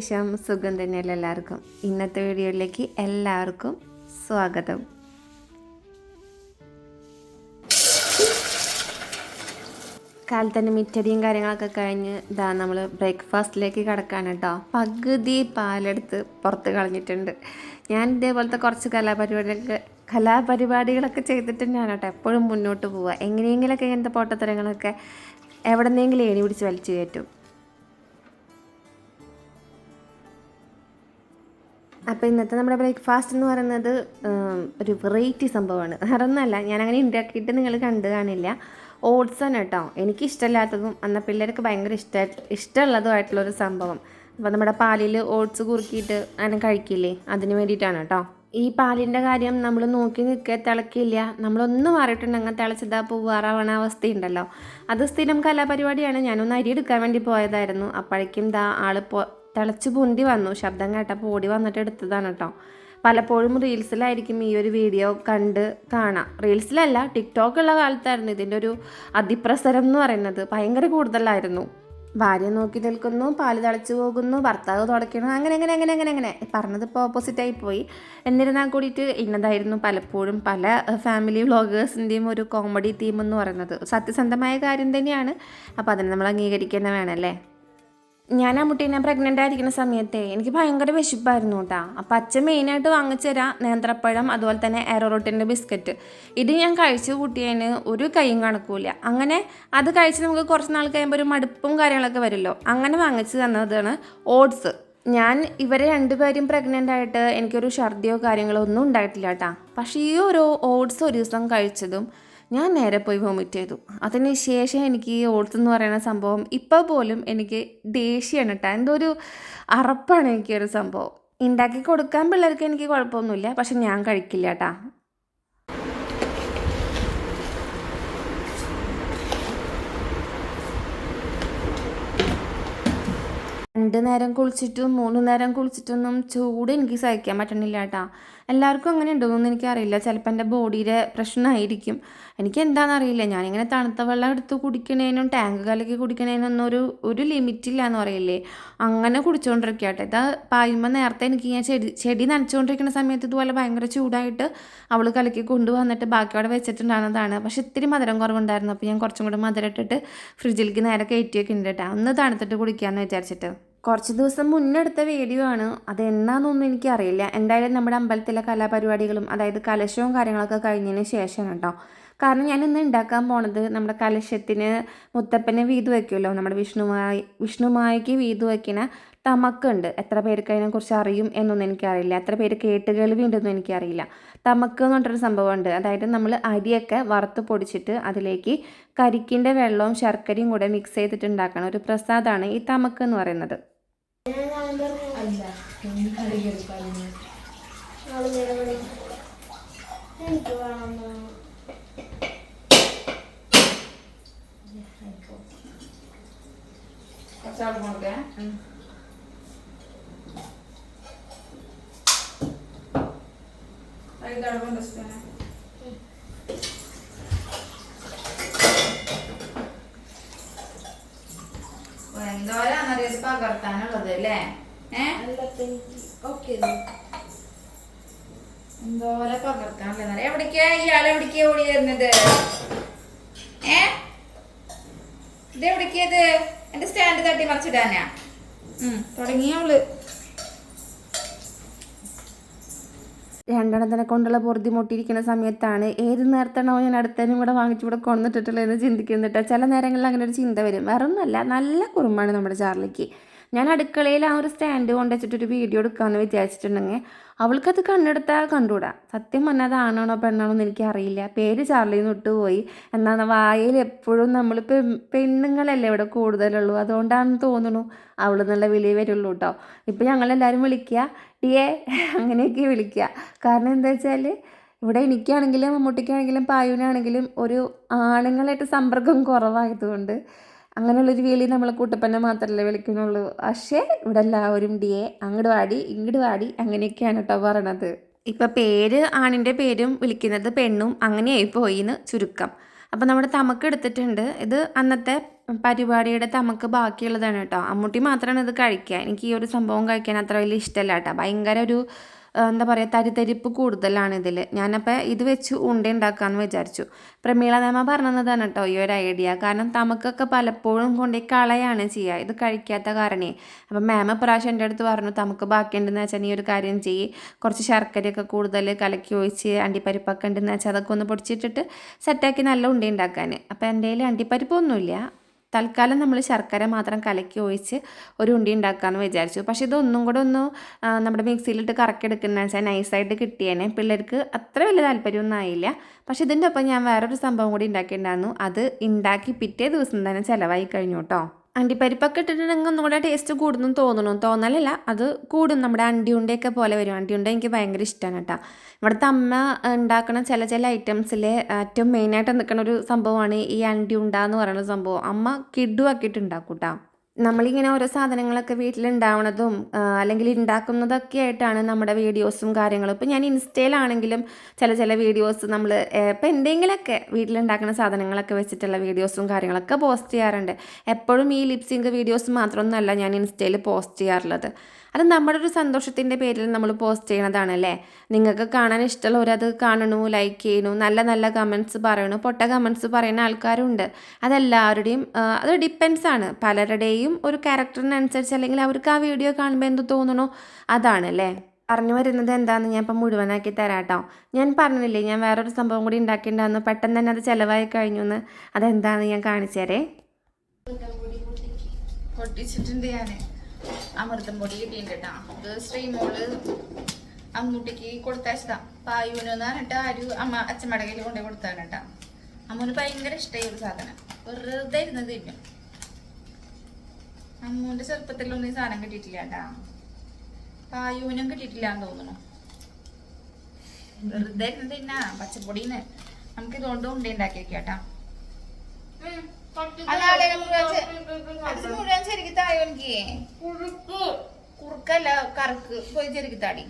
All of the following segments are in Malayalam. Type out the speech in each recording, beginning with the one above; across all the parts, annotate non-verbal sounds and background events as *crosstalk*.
വിശേഷം? സുഖം തന്നെയല്ല എല്ലാവർക്കും? ഇന്നത്തെ വീഡിയോയിലേക്ക് എല്ലാവർക്കും സ്വാഗതം. കാലത്തന്നെ മിറ്റടിയും കാര്യങ്ങളൊക്കെ കഴിഞ്ഞ് ഇതാ നമ്മൾ ബ്രേക്ക്ഫാസ്റ്റിലേക്ക് കിടക്കാണ് കേട്ടോ പകുതി പാലെടുത്ത് പുറത്ത് കളഞ്ഞിട്ടുണ്ട്. ഞാൻ ഇതേപോലത്തെ കുറച്ച് കലാപരിപാടികളൊക്കെ കലാപരിപാടികളൊക്കെ ചെയ്തിട്ട് ഞാൻ കേട്ടോ എപ്പോഴും മുന്നോട്ട് പോവുക. എങ്ങനെയെങ്കിലൊക്കെ ഇങ്ങനത്തെ പൊട്ടത്തരങ്ങളൊക്കെ എവിടെന്നെങ്കിലും ഏണി പിടിച്ച് വലിച്ചു കയറ്റും. അപ്പോൾ ഇന്നത്തെ നമ്മുടെ ബ്രേക്ക്ഫാസ്റ്റ് എന്ന് പറയുന്നത് ഒരു വെറൈറ്റി സംഭവമാണ്. വേറെ ഞാൻ ഞാനങ്ങനെ ഉണ്ടാക്കിയിട്ട് നിങ്ങൾ കണ്ടു കാണില്ല. ഓട്സ് ആണ് കേട്ടോ. എനിക്ക് ഇഷ്ടമില്ലാത്തതും എന്നാൽ പിള്ളേർക്ക് ഭയങ്കര ഇഷ്ട ഇഷ്ടമുള്ളതുമായിട്ടുള്ളൊരു സംഭവം. അപ്പോൾ നമ്മുടെ പാലിൽ ഓട്സ് കുറുക്കിയിട്ട് അങ്ങനെ കഴിക്കില്ലേ? അതിന് വേണ്ടിയിട്ടാണ് കേട്ടോ. ഈ പാലിന്റെ കാര്യം നമ്മൾ നോക്കി നിൽക്കുക തിളക്കില്ല. നമ്മളൊന്ന് മാറിയിട്ടുണ്ടെങ്കിൽ തിളച്ചതാ പൂവാറാവണ അവസ്ഥയുണ്ടല്ലോ. അത് സ്ഥിരം കലാപരിപാടിയാണ്. ഞാനൊന്ന് അരി എടുക്കാൻ വേണ്ടി പോയതായിരുന്നു. അപ്പോഴേക്കും ദാ ആൾ പോ തിളച്ച് പൊന്തി വന്നു. ശബ്ദം കേട്ടപ്പോൾ ഓടി വന്നിട്ട് എടുത്തതാണ് കേട്ടോ. പലപ്പോഴും റീൽസിലായിരിക്കും ഈ ഒരു വീഡിയോ കണ്ട് കാണാം. റീൽസിലല്ല ടിക്ടോക്ക് ഉള്ള കാലത്തായിരുന്നു ഇതിന്റെ ഒരു അതിപ്രസരം എന്ന് പറയുന്നത്. ഭയങ്കര കൂടുതലായിരുന്നു. ഭാര്യ നോക്കി നിൽക്കുന്നു പാൽ തിളച്ചു പോകുന്നു ഭർത്താവ് തുടക്കണം അങ്ങനെ അങ്ങനെ അങ്ങനെ അങ്ങനെ അങ്ങനെ. പറഞ്ഞത് ഇപ്പോൾ ഓപ്പോസിറ്റായി പോയി. എന്നിരുന്നാൽ കൂടിയിട്ട് ഇന്നതായിരുന്നു പലപ്പോഴും പല ഫാമിലി വ്ളോഗേഴ്സിന്റെയും ഒരു കോമഡി തീം എന്ന് പറയുന്നത്. സത്യസന്ധമായ കാര്യം തന്നെയാണ്. അപ്പോൾ അതിനെ നമ്മൾ അംഗീകരിക്കുന്നത് വേണമല്ലേ ഞാൻ ആ മുട്ടീനെ പ്രഗ്നന്റ് ആയിരിക്കുന്ന സമയത്തെ എനിക്ക് ഭയങ്കര വിശപ്പായിരുന്നു കേട്ടോ അപ്പം അച്ഛൻ മെയിനായിട്ട് വാങ്ങിച്ചു തരാം. നേന്ത്രപ്പഴം അതുപോലെ തന്നെ എറോറോട്ടിന്റെ ബിസ്ക്കറ്റ് ഇത് ഞാൻ കഴിച്ചു കൂട്ടിയതിന് ഒരു കൈയും കണക്കൂല അങ്ങനെ അത് കഴിച്ച് നമുക്ക് കുറച്ച് നാൾ കഴിയുമ്പോൾ ഒരു മടുപ്പും കാര്യങ്ങളൊക്കെ വരുമല്ലോ. അങ്ങനെ വാങ്ങിച്ചു തന്നതാണ് ഓട്സ്. ഞാൻ ഇവരെ രണ്ടുപേരും പ്രഗ്നന്റ് ആയിട്ട് എനിക്കൊരു ഛർദിയോ കാര്യങ്ങളോ ഒന്നും ഉണ്ടായിട്ടില്ല കേട്ടോ പക്ഷേ ഈ ഒരു ഓട്സ് ഒരു ദിവസം കഴിച്ചതും ഞാൻ നേരെ പോയി വോമിറ്റ് ചെയ്തു. അതിനുശേഷം എനിക്ക് ഈ ഓർത്തെന്ന് പറയുന്ന സംഭവം ഇപ്പോൾ പോലും എനിക്ക് ദേഷ്യമാണ് കേട്ടോ എന്തോ ഒരു അറപ്പാണ് എനിക്ക് ഒരു സംഭവം. ഉണ്ടാക്കി കൊടുക്കാൻ പിള്ളേർക്ക് എനിക്ക് കുഴപ്പമൊന്നുമില്ല. പക്ഷെ ഞാൻ കഴിക്കില്ല കേട്ടാ രണ്ട് നേരം കുളിച്ചിട്ടും മൂന്ന് നേരം കുളിച്ചിട്ടൊന്നും ചൂട് എനിക്ക് സഹിക്കാൻ പറ്റണില്ല കേട്ടാ എല്ലാവർക്കും അങ്ങനെ ഉണ്ടോയെന്ന് എനിക്കറിയില്ല ചിലപ്പോൾ എന്റെ ബോഡിയുടെ പ്രശ്നമായിരിക്കും. എനിക്ക് എന്താണെന്നറിയില്ല ഞാനിങ്ങനെ തണുത്ത വെള്ളം എടുത്ത് കുടിക്കണേനും ടാങ്ക് കലക്കി കുടിക്കണേനൊന്നും ഒരു ഒരു ലിമിറ്റില്ല എന്ന് പറയില്ലേ. അങ്ങനെ കുടിച്ചുകൊണ്ടിരിക്കുക കേട്ടോ ഇതാ പായുമ്പോൾ നേരത്തെ എനിക്ക് ഞാൻ ചെടി ചെടി നനച്ചുകൊണ്ടിരിക്കുന്ന സമയത്ത് ഇതുപോലെ ഭയങ്കര ചൂടായിട്ട് അവൾ കലക്കി കൊണ്ടുവന്നിട്ട് ബാക്കി അവിടെ വെച്ചിട്ടുണ്ടാകുന്നതാണ് പക്ഷെ ഇത്തിരി മധുരം കുറവുണ്ടായിരുന്നു. അപ്പോൾ ഞാൻ കുറച്ചും കൂടെ മധുരം ഇട്ടിട്ട് ഫ്രിഡ്ജിലേക്ക് നേരെ കയറ്റിയൊക്കെ ഉണ്ട് കേട്ടോ. ഒന്ന് തണുത്തിട്ട് കുടിക്കാമെന്ന് വിചാരിച്ചിട്ട്. കുറച്ച് ദിവസം മുന്നെടുത്ത വീഡിയോ ആണ്. അത് എന്നാന്നൊന്നും എനിക്കറിയില്ല. എന്തായാലും നമ്മുടെ അമ്പലത്തിലെ കലാപരിപാടികളും അതായത് കലശവും കാര്യങ്ങളൊക്കെ കഴിഞ്ഞതിന് ശേഷം കേട്ടോ. കാരണം ഞാൻ ഇന്ന് ഉണ്ടാക്കാൻ പോണത് നമ്മുടെ കലശത്തിന് മുത്തപ്പനെ വീതു വയ്ക്കുമല്ലോ നമ്മുടെ വിഷ്ണുമായി വിഷ്ണുമായിക്ക് വീതു വയ്ക്കുന്ന തമക്കുണ്ട്. എത്ര പേർക്ക് അതിനെക്കുറിച്ച് അറിയും എന്നൊന്നും എനിക്കറിയില്ല. എത്ര പേര് കേട്ട് കേൾവി ഉണ്ടെന്നും എനിക്കറിയില്ല. തമക്ക് എന്ന് പറഞ്ഞിട്ടൊരു സംഭവമുണ്ട്. അതായത് നമ്മൾ അരിയൊക്കെ വറുത്ത് പൊടിച്ചിട്ട് അതിലേക്ക് കരിക്കിന്റെ വെള്ളവും ശർക്കരയും കൂടെ മിക്സ് ചെയ്തിട്ട് ഉണ്ടാക്കണം ഒരു പ്രസാദമാണ് ഈ തമക്ക് എന്ന് പറയുന്നത് എനിക്ക് വേണം എന്തോരാന്നറിയത് പകർത്താനുള്ളത് അല്ലേ? എന്തോരെ പകർത്താനുള്ളത് എവിടേക്കാ ഇയാൾ എവിടേക്കാ ഓടി വരുന്നത്? ഏ? ഇത്? എന്റെ സ്റ്റാൻഡ് തട്ടി മറിച്ചിടാനാ തന്നെയാ. തുടങ്ങിയവൾ രണ്ടെണ്ണത്തിനെ കൊണ്ടുള്ള പൊറുതി മുട്ടിയിരിക്കുന്ന സമയത്താണ് ഏത് നേരത്താണോ ഞാൻ അടുത്തതിനും കൂടെ വാങ്ങിച്ചു ഇവിടെ കൊണ്ടിട്ടിട്ടുള്ളതെന്ന് ചിന്തിക്കുന്നുണ്ട് ചില നേരങ്ങളിൽ അങ്ങനെ ഒരു ചിന്ത വരും. വേറെ ഒന്നുമല്ല നല്ല കുറുമ്പാണ് നമ്മുടെ ചാർലിക്ക്. ഞാൻ അടുക്കളയിൽ ആ ഒരു സ്റ്റാൻഡ് കൊണ്ടുവച്ചിട്ടൊരു വീഡിയോ എടുക്കാമെന്ന് വിചാരിച്ചിട്ടുണ്ടെങ്കിൽ അവൾക്കത് കണ്ണെടുത്താൽ കണ്ടുകൂടാ സത്യം പറഞ്ഞാൽ അത് ആണാണോ പെണ്ണാണോ എന്ന് എനിക്കറിയില്ല. പേര് ചാർലിന്ന് വിട്ടുപോയി. എന്നാൽ വായിൽ എപ്പോഴും നമ്മൾ പെണ്ണുങ്ങളല്ലേ ഇവിടെ കൂടുതലുള്ളൂ. അതുകൊണ്ടാണെന്ന് തോന്നുന്നു അവൾ നല്ല വിളി വരുള്ളൂ കേട്ടോ ഇപ്പം ഞങ്ങളെല്ലാവരും വിളിക്കുക ടിയേ അങ്ങനെയൊക്കെ വിളിക്കുക കാരണം എന്താ വെച്ചാൽ ഇവിടെ എനിക്കാണെങ്കിലും മമ്മൂട്ടിക്കാണെങ്കിലും പായുവിനാണെങ്കിലും ഒരു ആണുങ്ങളായിട്ട് സമ്പർക്കം കുറവായതുകൊണ്ട് അങ്ങനെയുള്ളൊരു വിളി നമ്മൾ കൂട്ടപ്പന്നെ മാത്രമല്ലേ വിളിക്കുന്നുള്ളൂ. പക്ഷേ ഇവിടെ എല്ലാവരും ഡിയെ അങ്ങോട്ട് വാടി ഇങ്ങോട്ട് വാടി അങ്ങനെയൊക്കെയാണ് കേട്ടോ പറയണത്. ഇപ്പം പേര് ആണിന്റെ പേരും വിളിക്കുന്നത് പെണ്ണും അങ്ങനെയായി പോയിന്ന് ചുരുക്കം. അപ്പം നമ്മുടെ തമക്ക് എടുത്തിട്ടുണ്ട്. ഇത് അന്നത്തെ പരിപാടിയുടെ തമക്ക് ബാക്കിയുള്ളതാണ് കേട്ടോ. അമ്മൂട്ടി മാത്രമാണ് ഇത് കഴിക്കുക. എനിക്ക് ഈ ഒരു സംഭവം കഴിക്കാൻ അത്ര വലിയ ഇഷ്ടമല്ല കേട്ടോ. ഭയങ്കര ഒരു എന്താ പറയുക തരിതരിപ്പ് കൂടുതലാണ് ഇതിൽ ഞാനപ്പോൾ ഇത് വെച്ച് ഉണ്ട ഉണ്ടാക്കാമെന്ന് വിചാരിച്ചു. പ്രമീള നേമ പറഞ്ഞതാണ് കേട്ടോ ഈ ഒരു ഐഡിയ. കാരണം തമക്കൊക്കെ പലപ്പോഴും കൊണ്ടുപോയി കളയാണ് ചെയ്യുക ഇത് കഴിക്കാത്ത കാരണേ. അപ്പം മാമ പ്രാവശ്യം എന്റെ അടുത്ത് പറഞ്ഞു തമക്ക് ബാക്കിയുണ്ടെന്ന് വെച്ചാൽ നീ ഒരു കാര്യം ചെയ്യ്. കുറച്ച് ശർക്കരയൊക്കെ കൂടുതൽ കലക്കി ഒഴിച്ച് അണ്ടിപ്പരിപ്പൊക്കെ ഉണ്ടെന്ന് വെച്ചാൽ അതൊക്കെ ഒന്ന് പൊടിച്ചിട്ടിട്ട് സെറ്റാക്കി നല്ല ഉണ്ട ഉണ്ടാക്കാൻ അപ്പം എന്റെ കയ്യിൽ അണ്ടിപ്പരിപ്പൊന്നുമില്ല തൽക്കാലം നമ്മൾ ശർക്കര മാത്രം കലക്കി ഒഴിച്ച് ഒരു ഉണ്ടി ഉണ്ടാക്കാമെന്ന് വിചാരിച്ചു. പക്ഷേ ഇതൊന്നും കൂടെ ഒന്ന് നമ്മുടെ മിക്സിയിലിട്ട് കറക്കിയെടുക്കുന്ന വെച്ചാൽ നൈസായിട്ട് കിട്ടിയേനെ. പിള്ളേർക്ക് അത്ര വലിയ താല്പര്യമൊന്നും ആയില്ല. പക്ഷേ ഇതിന്റെ ഒപ്പം ഞാൻ വേറൊരു സംഭവം കൂടി ഉണ്ടാക്കിയിട്ടുണ്ടായിരുന്നു. അത് ഉണ്ടാക്കി പിറ്റേ ദിവസം തന്നെ ചിലവായി കഴിഞ്ഞു കേട്ടോ. അണ്ടിപ്പരിപ്പൊക്കെ ഇട്ടിട്ടുണ്ടെങ്കിൽ ഒന്നുകൂടെ ടേസ്റ്റ് കൂടുന്നു തോന്നണം. തോന്നലല്ല അത് കൂടും. നമ്മുടെ അണ്ടിയുണ്ടയൊക്കെ പോലെ വരും. അണ്ടിയുണ്ട എനിക്ക് ഭയങ്കര ഇഷ്ടമാണ് കേട്ടോ. ഇവിടുത്തെ അമ്മ ഉണ്ടാക്കുന്ന ചില ചില ഐറ്റംസിലെ ഏറ്റവും മെയിനായിട്ട് നിൽക്കുന്ന ഒരു സംഭവമാണ് ഈ അണ്ടിയുണ്ട എന്ന് പറയുന്ന സംഭവം. അമ്മ കിഡു ആക്കിയിട്ട് ഉണ്ടാക്കും കേട്ടോ നമ്മളിങ്ങനെ ഓരോ സാധനങ്ങളൊക്കെ വീട്ടിലുണ്ടാവണതും അല്ലെങ്കിൽ ഉണ്ടാക്കുന്നതൊക്കെ ആയിട്ടാണ് നമ്മുടെ വീഡിയോസും കാര്യങ്ങളും. ഇപ്പം ഞാൻ ഇൻസ്റ്റയിലാണെങ്കിലും ചില ചില വീഡിയോസ് നമ്മൾ ഇപ്പം എന്തെങ്കിലുമൊക്കെ വീട്ടിലുണ്ടാക്കുന്ന സാധനങ്ങളൊക്കെ വെച്ചിട്ടുള്ള വീഡിയോസും കാര്യങ്ങളൊക്കെ പോസ്റ്റ് ചെയ്യാറുണ്ട്. എപ്പോഴും ഈ ലിപ്സിങ്ക് വീഡിയോസ് മാത്രമൊന്നുമല്ല ഞാൻ ഇൻസ്റ്റയിൽ പോസ്റ്റ് ചെയ്യാറുള്ളത്. അത് നമ്മുടെ ഒരു സന്തോഷത്തിന്റെ പേരിൽ നമ്മൾ പോസ്റ്റ് ചെയ്യണതാണല്ലേ? നിങ്ങൾക്ക് കാണാൻ ഇഷ്ടമുള്ളവരത് കാണണു ലൈക്ക് ചെയ്യണു നല്ല നല്ല കമൻസ് പറയണു. പൊട്ട കമൻസ് പറയുന്ന ആൾക്കാരുണ്ട്. അതെല്ലാവരുടെയും അത് ഡിപ്പെൻസ് ആണ്. പലരുടെയും ഒരു ക്യാരക്ടറിനനുസരിച്ച് അല്ലെങ്കിൽ അവർക്ക് ആ വീഡിയോ കാണുമ്പോൾ എന്ത് തോന്നണോ? അതാണല്ലേ? പറഞ്ഞു വരുന്നത് എന്താണെന്ന് ഞാൻ ഇപ്പം മുഴുവനാക്കി തരാട്ടോ. ഞാൻ പറഞ്ഞില്ലേ ഞാൻ വേറൊരു സംഭവം കൂടി ഉണ്ടാക്കിയിട്ടുണ്ടായിരുന്നു. പെട്ടെന്ന് തന്നെ അത് ചിലവായി കഴിഞ്ഞു എന്ന് അതെന്താണെന്ന് ഞാൻ കാണിച്ചു തരേ പൊട്ടിച്ചിട്ടുണ്ട് ഞാൻ അമൃതം പൊടി കിട്ടിയിട്ടുണ്ട് കേട്ടോ ഇത് ശ്രീമോൾ അമ്മൂട്ടിക്ക് കൊടുത്തയച്ചതാ. പായൂന് എന്ന് പറഞ്ഞിട്ട് ആര് അമ്മ അച്ഛമടകയിൽ കൊണ്ടുപോയി കൊടുത്താണ് കേട്ടോ അമ്മൂന് ഭയങ്കര ഇഷ്ടമായി ഒരു സാധനം. വെറുതെ ഇരുന്ന് തിന്നും. അമ്മൂന്റെ ചെറുപ്പത്തിലൊന്നും ഈ സാധനം കിട്ടിയിട്ടില്ല കേട്ടാ പായൂനും കിട്ടിയിട്ടില്ല എന്ന് തോന്നുന്നു. വെറുതെ ഇരുന്ന് തിന്നാ. പച്ചപ്പൊടിന്ന്. നമുക്ക് ഇതുകൊണ്ട് ഉണ്ട ഉണ്ടാക്കി അത് മുഴുവൻ ശരിക്ക് തായോ എനിക്ക് കുറുക്കല്ല കറക്ക്. പോയി ശരിക്ക് താടി.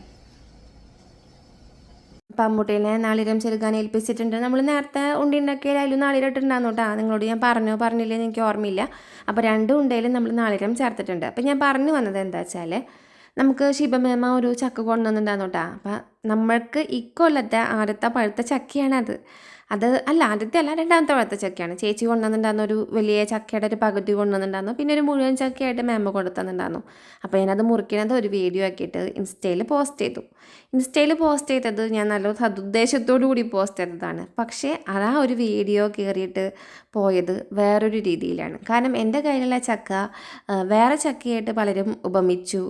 പമ്മൂട്ടീനെ നാളിരം ചെറുക്കാൻ ഏൽപ്പിച്ചിട്ടുണ്ട്. നമ്മൾ നേരത്തെ ഉണ്ടി ഉണ്ടാക്കിയാൽ അതിൽ നാളിരം ഇട്ടിട്ടുണ്ടായിരുന്നു കേട്ടോ. നിങ്ങളോട് ഞാൻ പറഞ്ഞോ പറഞ്ഞില്ലേ എനിക്ക് ഓർമ്മയില്ല. അപ്പോൾ രണ്ട് ഉണ്ടയിലും നമ്മൾ നാളിരം ചേർത്തിട്ടുണ്ട്. അപ്പോൾ ഞാൻ പറഞ്ഞു വന്നത് എന്താ വെച്ചാൽ നമുക്ക് ശിവമേമ ഒരു ചക്ക കൊണ്ടുവന്നിട്ടുണ്ടായിരുന്നു കേട്ടോ. അപ്പോൾ നമ്മൾക്ക് ഇക്കൊല്ലത്തെ ആദ്യത്തെ പഴുത്ത ചക്കയാണത്. അത് അല്ല ആദ്യത്തെ അല്ല രണ്ടാമത്തെ വളർത്ത ചക്കയാണ്. ചേച്ചി കൊണ്ടുവന്നിട്ടുണ്ടായിരുന്നു ഒരു വലിയ ചക്കയുടെ ഒരു പകുതി കൊണ്ടുവന്നിട്ടുണ്ടായിരുന്നു. പിന്നെ ഒരു മുഴുവൻ ചക്കയായിട്ട് മാമ കൊടുത്തുന്നുണ്ടായിരുന്നു അപ്പോൾ ഞാനത് മുറിക്കണത് ഒരു വീഡിയോ ആക്കിയിട്ട് ഇൻസ്റ്റയിൽ പോസ്റ്റ് ചെയ്തു. ഇൻസ്റ്റയിൽ പോസ്റ്റ് ചെയ്തത് ഞാൻ നല്ല സതുദ്ദേശത്തോടു കൂടി പോസ്റ്റ് ചെയ്തതാണ്. പക്ഷേ അതാ ഒരു വീഡിയോ കയറിയിട്ട് പോയത് വേറൊരു രീതിയിലാണ്. കാരണം എന്റെ കയ്യിലുള്ള ചക്ക വേറെ ചക്കയായിട്ട് പലരും ഉപമിച്ചു.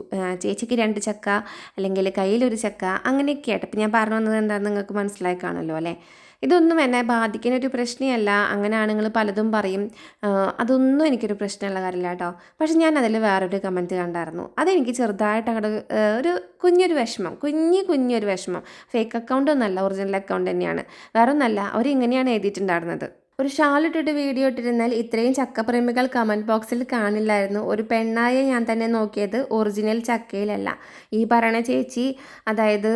ചേച്ചിക്ക് രണ്ട് ചക്ക അല്ലെങ്കിൽ കയ്യിലൊരു ചക്ക അങ്ങനെയൊക്കെ ആയിട്ട് ഇപ്പം ഞാൻ പറഞ്ഞു വന്നത് എന്താണെന്ന് നിങ്ങൾക്ക് മനസ്സിലായി കാണുമല്ലോ അല്ലേ? ഇതൊന്നും എന്നെ ബാധിക്കുന്ന ഒരു പ്രശ്നമല്ല. അങ്ങനെ നിങ്ങൾ പലതും പറയും. അതൊന്നും എനിക്കൊരു പ്രശ്നമുള്ള കാര്യമില്ല കേട്ടോ. പക്ഷെ ഞാൻ അതിൽ വേറൊരു കമന്റ് കണ്ടായിരുന്നു. അതെനിക്ക് ചെറുതായിട്ട് അങ്ങോട്ട് ഒരു കുഞ്ഞൊരു വിഷമം. കുഞ്ഞി കുഞ്ഞൊരു വിഷമം. ഫേക്ക് അക്കൗണ്ട് ഒന്നല്ല ഒറിജിനൽ അക്കൗണ്ട് തന്നെയാണ്. വേറെ ഒന്നല്ല അവരിങ്ങനെയാണ് എഴുതിയിട്ടുണ്ടായിരുന്നത്. ഒരു ഷാൾ ഇട്ടിട്ട് വീഡിയോ ഇട്ടിരുന്നാൽ ഇത്രയും ചക്കപ്രേമികൾ കമന്റ് ബോക്സിൽ കാണില്ലായിരുന്നു. ഒരു പെണ്ണായ ഞാൻ തന്നെ നോക്കിയത് ഒറിജിനൽ ചക്കയിലല്ല. ഈ പറയണ ചേച്ചി അതായത്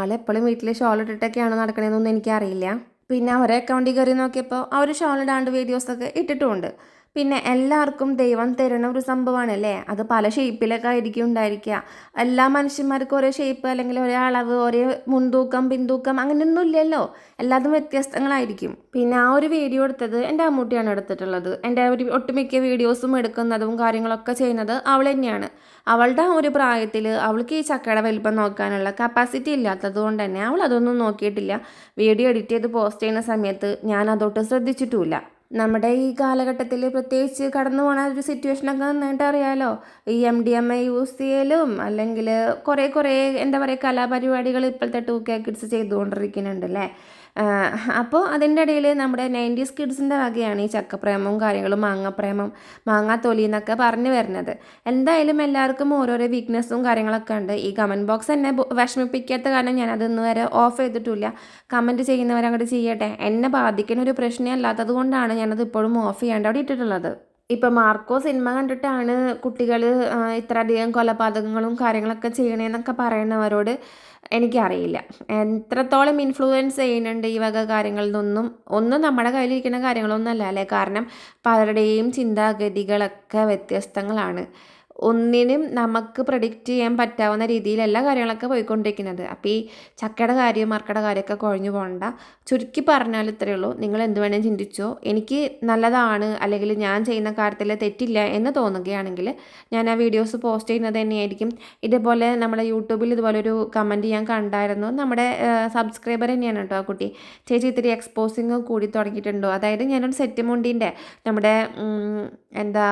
ആളെപ്പോഴും വീട്ടിൽ ഷോൾ ഇട്ടിട്ടൊക്കെയാണോ നടക്കണതെന്നൊന്നും എനിക്കറിയില്ല. പിന്നെ അവരെ അക്കൗണ്ടിൽ കയറി നോക്കിയപ്പോൾ അവർ ഷോൾ ഇടാണ്ട് വീഡിയോസൊക്കെ ഇട്ടിട്ടുമുണ്ട്. പിന്നെ എല്ലാവർക്കും ദൈവം തരുന്ന ഒരു സംഭവമാണ് അല്ലേ അത് പല ഷേപ്പിലൊക്കെ ആയിരിക്കും ഉണ്ടായിരിക്കുക. എല്ലാ മനുഷ്യന്മാർക്കും ഒരേ ഷേപ്പ് അല്ലെങ്കിൽ ഒരേ അളവ് ഒരേ മുൻതൂക്കം പിന്തൂക്കം അങ്ങനെയൊന്നും ഇല്ലല്ലോ എല്ലാതും വ്യത്യസ്തങ്ങളായിരിക്കും. പിന്നെ ആ ഒരു വീഡിയോ എടുത്തത് എന്റെ അമ്മൂട്ടിയാണ് എടുത്തിട്ടുള്ളത്. എന്റെ ഒരു ഒട്ടുമിക്ക വീഡിയോസും എടുക്കുന്നതും കാര്യങ്ങളൊക്കെ ചെയ്യുന്നത് അവൾ തന്നെയാണ്. അവളുടെ ഒരു പ്രായത്തിൽ അവൾക്ക് ഈ ചക്കയുടെ വലിപ്പം നോക്കാനുള്ള കപ്പാസിറ്റി ഇല്ലാത്തത് കൊണ്ട് തന്നെ അവൾ അതൊന്നും നോക്കിയിട്ടില്ല. വീഡിയോ എഡിറ്റ് ചെയ്ത് പോസ്റ്റ് ചെയ്യുന്ന സമയത്ത് ഞാൻ അതോട്ട് ശ്രദ്ധിച്ചിട്ടുമില്ല. നമ്മുടെ ഈ കാലഘട്ടത്തിൽ പ്രത്യേകിച്ച് കടന്നു പോണ ഒരു സിറ്റുവേഷനൊക്കെ നന്നായിട്ട് അറിയാലോ. ഈ M D M A use ചെയ്യലും അല്ലെങ്കിൽ കുറേ കുറേ എന്താ പറയുക കലാപരിപാടികൾ ഇപ്പോഴത്തെ ടു കെ കിഡ്സ് ചെയ്തുകൊണ്ടിരിക്കുന്നുണ്ടല്ലേ അപ്പോൾ അതിന്റെ ഇടയിൽ നമ്മുടെ നയന്റീസ് കിഡ്സിന്റെ വകയാണ് ഈ ചക്കപ്രേമവും കാര്യങ്ങളും മാങ്ങാപ്രേമം മാങ്ങാത്തൊലി എന്നൊക്കെ പറഞ്ഞു വരുന്നത്. എന്തായാലും എല്ലാവർക്കും ഓരോരോ വീക്ക്നെസ്സും കാര്യങ്ങളൊക്കെ ഉണ്ട്. ഈ കമന്റ് ബോക്സ് എന്നെ വിഷമിപ്പിക്കാത്ത കാരണം ഞാൻ അതൊന്നും വരെ ഓഫ് ചെയ്തിട്ടില്ല. കമന്റ് ചെയ്യുന്നവരങ്ങോട്ട് ചെയ്യട്ടെ. എന്നെ ബാധിക്കുന്ന ഒരു പ്രശ്നം അല്ലാത്തത് കൊണ്ടാണ് ഞാനത് ഇപ്പോഴും ഓഫ് ചെയ്യാണ്ട് അവിടെ ഇട്ടിട്ടുള്ളത്. ഇപ്പം മാർക്കോ സിനിമ കണ്ടിട്ടാണ് കുട്ടികൾ ഇത്രയധികം കൊലപാതകങ്ങളും കാര്യങ്ങളൊക്കെ ചെയ്യണേന്നൊക്കെ പറയുന്നവരോട് എനിക്കറിയില്ല. എത്രത്തോളം ഇൻഫ്ലുവൻസ് ചെയ്യുന്നുണ്ട് ഈ വക കാര്യങ്ങളിൽ നിന്നും ഒന്നും നമ്മുടെ കയ്യിലിരിക്കുന്ന കാര്യങ്ങളൊന്നല്ല അല്ലേ? കാരണം പലരുടെയും ചിന്താഗതികളൊക്കെ വ്യത്യസ്തങ്ങളാണ്. ഒന്നിനും നമുക്ക് പ്രഡിക്റ്റ് ചെയ്യാൻ പറ്റാവുന്ന രീതിയിലല്ല കാര്യങ്ങളൊക്കെ പോയിക്കൊണ്ടിരിക്കുന്നത്. അപ്പോൾ ഈ ചക്കയുടെ കാര്യം മറക്കയുടെ കാര്യമൊക്കെ കുഴഞ്ഞു പോകണ്ട ചുരുക്കി പറഞ്ഞാൽ ഇത്രയേ ഉള്ളൂ. നിങ്ങൾ എന്ത് വേണേലും ചിന്തിച്ചോ. എനിക്ക് നല്ലതാണ് അല്ലെങ്കിൽ ഞാൻ ചെയ്യുന്ന കാര്യത്തിൽ തെറ്റില്ല എന്ന് തോന്നുകയാണെങ്കിൽ ഞാൻ ആ വീഡിയോസ് പോസ്റ്റ് ചെയ്യുന്നത് തന്നെയായിരിക്കും. ഇതേപോലെ നമ്മുടെ യൂട്യൂബിൽ ഇതുപോലെ ഒരു കമന്റ് ഞാൻ കണ്ടായിരുന്നു. നമ്മുടെ സബ്സ്ക്രൈബർ തന്നെയാണ് കേട്ടോ ആ കുട്ടി. ചേച്ചി ഇത്തിരി എക്സ്പോസിങ് കൂടി തുടങ്ങിയിട്ടുണ്ടോ? അതായത് ഞാനൊരു സെറ്റ് മുണ്ടീന്റെ നമ്മുടെ എന്താ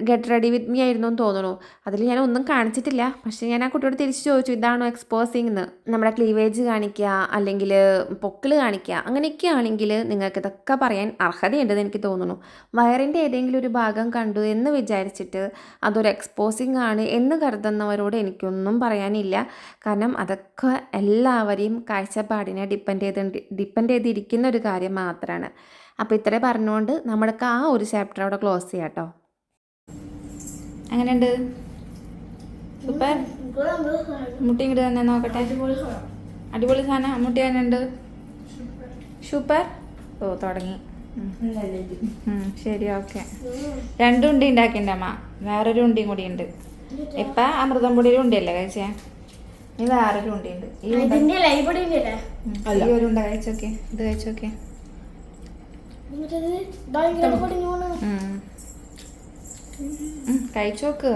ഗെറ്റ് റെഡി വിത്ത് മീ ആയിരുന്നു എന്ന് തോന്നുന്നു. അതിൽ ഞാൻ ഒന്നും കാണിച്ചിട്ടില്ല. പക്ഷേ ഞാൻ ആ കുട്ടിയോട് തിരിച്ച് ചോദിച്ചു ഇതാണോ എക്സ്പോസിങ് എന്ന് നമ്മുടെ ക്ലീവേജ് കാണിക്കുക അല്ലെങ്കിൽ പൊക്കിൾ കാണിക്കുക അങ്ങനെയൊക്കെ ആണെങ്കിൽ നിങ്ങൾക്ക് ഇതൊക്കെ പറയാൻ അർഹതയുണ്ടെന്ന് എനിക്ക് തോന്നുന്നു. വയറിന്റെ ഏതെങ്കിലും ഒരു ഭാഗം കണ്ടു എന്ന് വിചാരിച്ചിട്ട് അതൊരു എക്സ്പോസിങ് ആണ് എന്ന് കരുതുന്നവരോട് എനിക്കൊന്നും പറയാനില്ല. കാരണം അതൊക്കെ എല്ലാവരെയും കാഴ്ചപ്പാടിനെ ഡിപ്പെൻഡ് ചെയ്ത് ഡിപ്പെൻഡ് ചെയ്തിരിക്കുന്ന ഒരു കാര്യം മാത്രമാണ് അപ്പോൾ ഇത്രേ പറഞ്ഞുകൊണ്ട് നമ്മൾക്ക് ആ ഒരു ചാപ്റ്റർ അവിടെ ക്ലോസ് ചെയ്യാം കേട്ടോ. എങ്ങനെയുണ്ട്? സൂപ്പർ. മുട്ടി ഇങ്ങോട്ട് തന്നെ നോക്കട്ടെ. അടിപൊളി സാധനം. മുട്ടി എങ്ങനെയുണ്ട്? സൂപ്പർ. ഓ തുടങ്ങി. ശരി ഓക്കെ. രണ്ടും ഉണ്ടി ഉണ്ടാക്കിണ്ട് അമ്മ. വേറൊരു ഉണ്ടിയും കൂടി ഉണ്ട്. ഇപ്പൊ അമൃതം പൊടിയിൽ ഉണ്ടിയല്ലേ കഴിച്ചേ? ഈ വേറൊരു ഉണ്ടിയുണ്ട്. ഈ ഒരു ഉണ്ട കഴിച്ചോക്കെ. ഇത് കഴിച്ചോക്കെ. മറ്റേത് നോക്കുക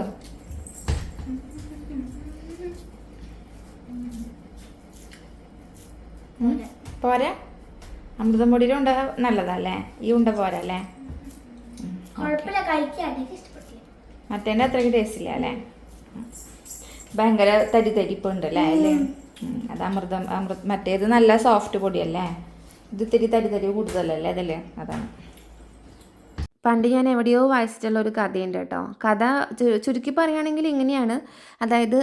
പോരാ? അമൃതം പൊടിയിൽ ഉണ്ട നല്ലതല്ലേ? ഈ ഉണ്ട പോരല്ലേ? മറ്റേന്റെ അത്രയ്ക്ക് ടേസ്റ്റ് ഇല്ല അല്ലേ. ഭയങ്കര തരി തരിപ്പുണ്ടല്ലേ അല്ലേ? അത് അമൃതം അമൃത് മറ്റേത് നല്ല സോഫ്റ്റ് പൊടിയല്ലേ? ഇത് ഇത്തിരി തരി തരി കൂടുതലല്ലേ അതല്ലേ അതാണ്. പണ്ട് ഞാൻ എവിടെയോ വായിച്ചിട്ടുള്ള ഒരു കഥയുണ്ട് കേട്ടോ. കഥ ചുരുക്കി പറയുകയാണെങ്കിൽ ഇങ്ങനെയാണ്. അതായത്